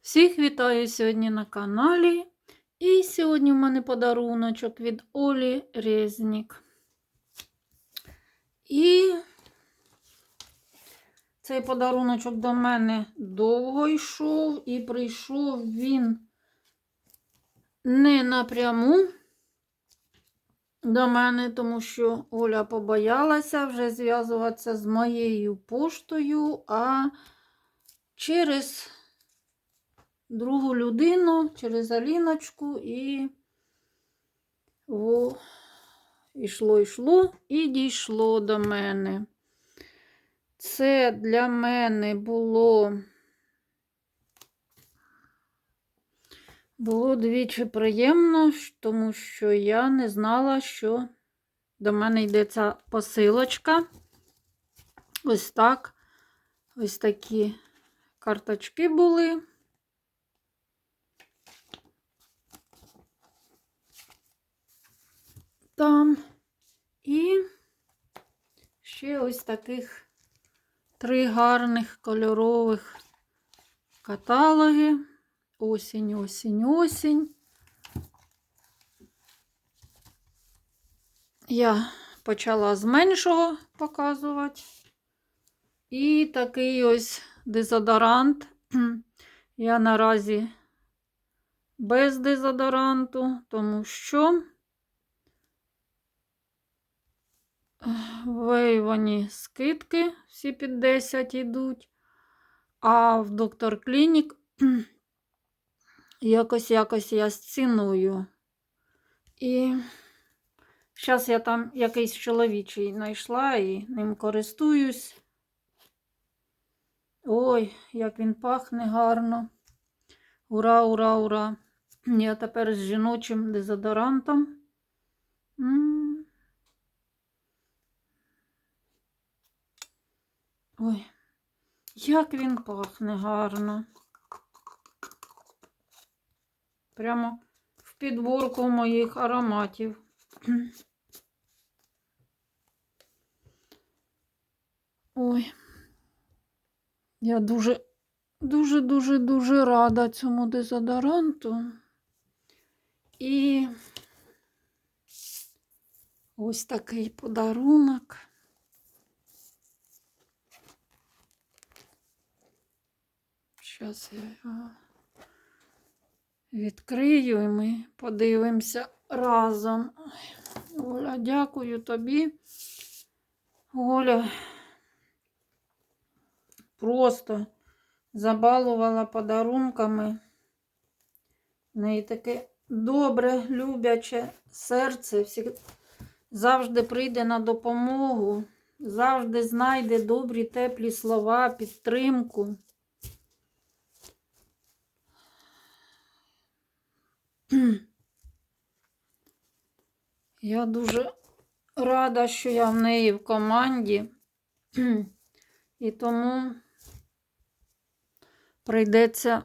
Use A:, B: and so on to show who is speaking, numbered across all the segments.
A: Всіх вітаю сьогодні на каналі. І сьогодні в мене подаруночок від Олі Резнік. І цей подаруночок до мене довго йшов, і прийшов він не напряму до мене, тому що Оля побоялася вже зв'язуватися з моєю поштою, а через другу людину, через Аліночку і о, йшло, йшло і дійшло до мене. Це для мене було було двічі приємно, тому що я не знала, що до мене йде ця посилочка. Ось так. Ось такі карточки були. Там. І ще ось таких три гарних кольорових каталоги. Осінь, осінь, осінь. Я почала з меншого показувати. І такий ось дезодорант. Я наразі без дезодоранту, тому що вейвані скидки всі під 10 йдуть, а в доктор Клінік якось якось я з ціною. І зараз я там якийсь чоловічий знайшла і ним користуюсь. Ой, як він пахне гарно. Ура, ура, ура! Я тепер з жіночим дезодорантом. Ой, як він пахне гарно. Прямо в підборку моїх ароматів. Ой, я дуже, дуже, дуже, дуже рада цьому дезодоранту. І ось такий подарунок. Зараз я відкрию і ми подивимося разом. Оля, дякую тобі. Оля просто забалувала подарунками. В неї таке добре, любляче серце. Завжди прийде на допомогу, завжди знайде добрі, теплі слова, підтримку. Я дуже рада, що я в неї в команді, і тому прийдеться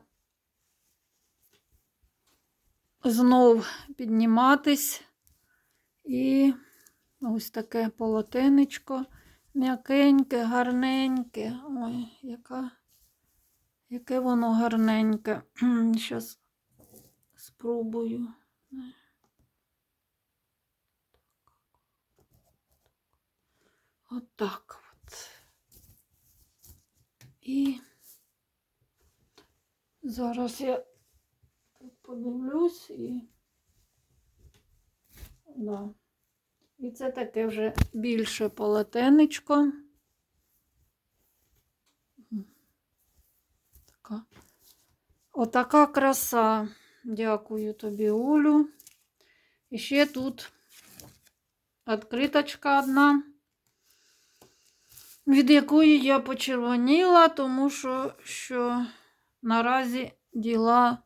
A: знов підніматись і ось таке полотенечко м'якеньке, гарненьке. Ой, яка, яке воно гарненьке. Зараз спробую. Отак от. І зараз я подивлюсь і да. І це таке вже більше полотенечко. Така. Отака краса. Дякую тобі, Олю. І ще тут відкриточка одна від якої я почервоніла, тому що, що наразі діла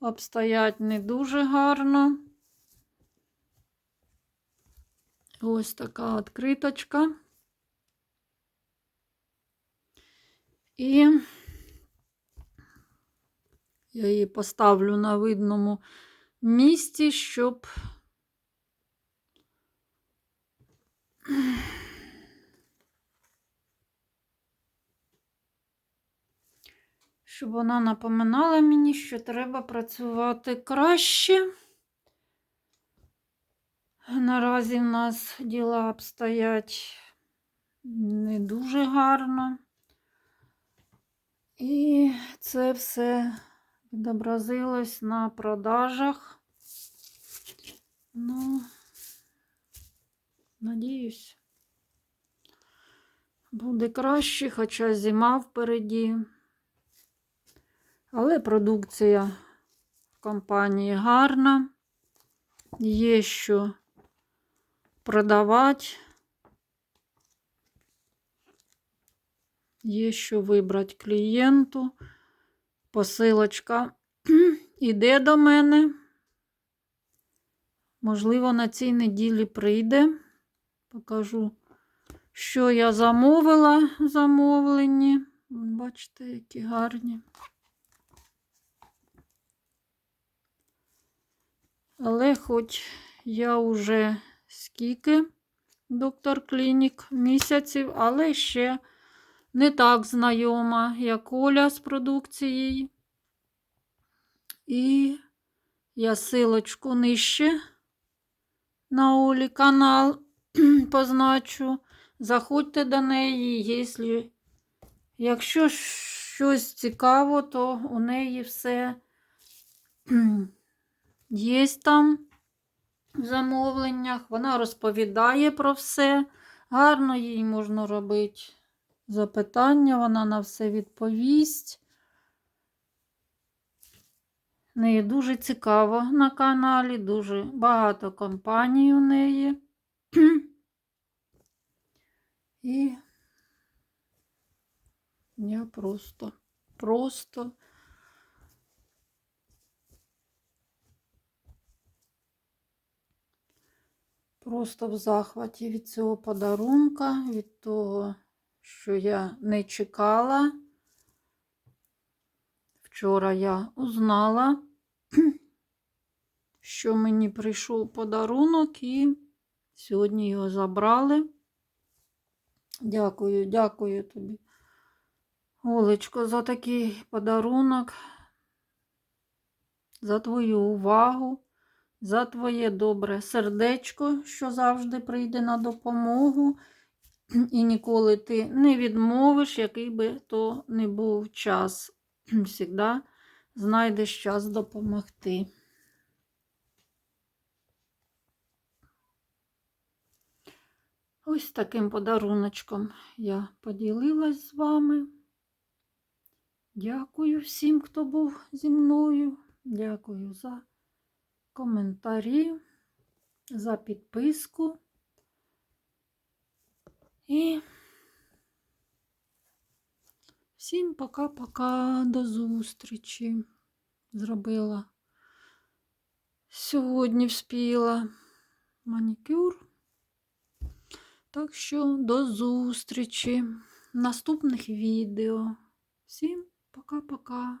A: обстоять не дуже гарно. Ось така відкриточка. І я її поставлю на видному місці, щоб щоб вона напоминала мені, що треба працювати краще. Наразі в нас діла обстоять не дуже гарно. І це все відобразилось на продажах. Ну, надіюсь, буде краще, хоча зима впереді. Але продукція компанії гарна. Є що продавати. Є що вибрати клієнту. Посилочка іде до мене. Можливо, на цій неділі прийде. Покажу, що я замовила в замовленні. Бачите, які гарні. Але хоч я вже скільки доктор клінік місяців, але ще не так знайома, як Оля з продукцією. І я силочку нижче на Олі канал позначу. Заходьте до неї, якщо, якщо щось цікаво, то у неї все є там в замовленнях. Вона розповідає про все. Гарно їй можна робити запитання, вона на все відповість. Неї дуже цікаво на каналі, дуже багато компаній у неї. І я просто, просто просто в захваті від цього подарунка, від того, що я не чекала. Вчора я узнала, що мені прийшов подарунок, і сьогодні його забрали. Дякую, дякую тобі, Олечко, за такий подарунок, за твою увагу, за твоє добре сердечко, що завжди прийде на допомогу. І ніколи ти не відмовиш, який би то не був час. Всігда знайдеш час допомогти. Ось таким подаруночком я поділилась з вами. Дякую всім, хто був зі мною. Дякую за коментарі, за підписку. І всім пока-пока, до зустрічі. Зробила сьогодні вспіла манікюр. Так що до зустрічі в наступних відео. Всім пока-пока.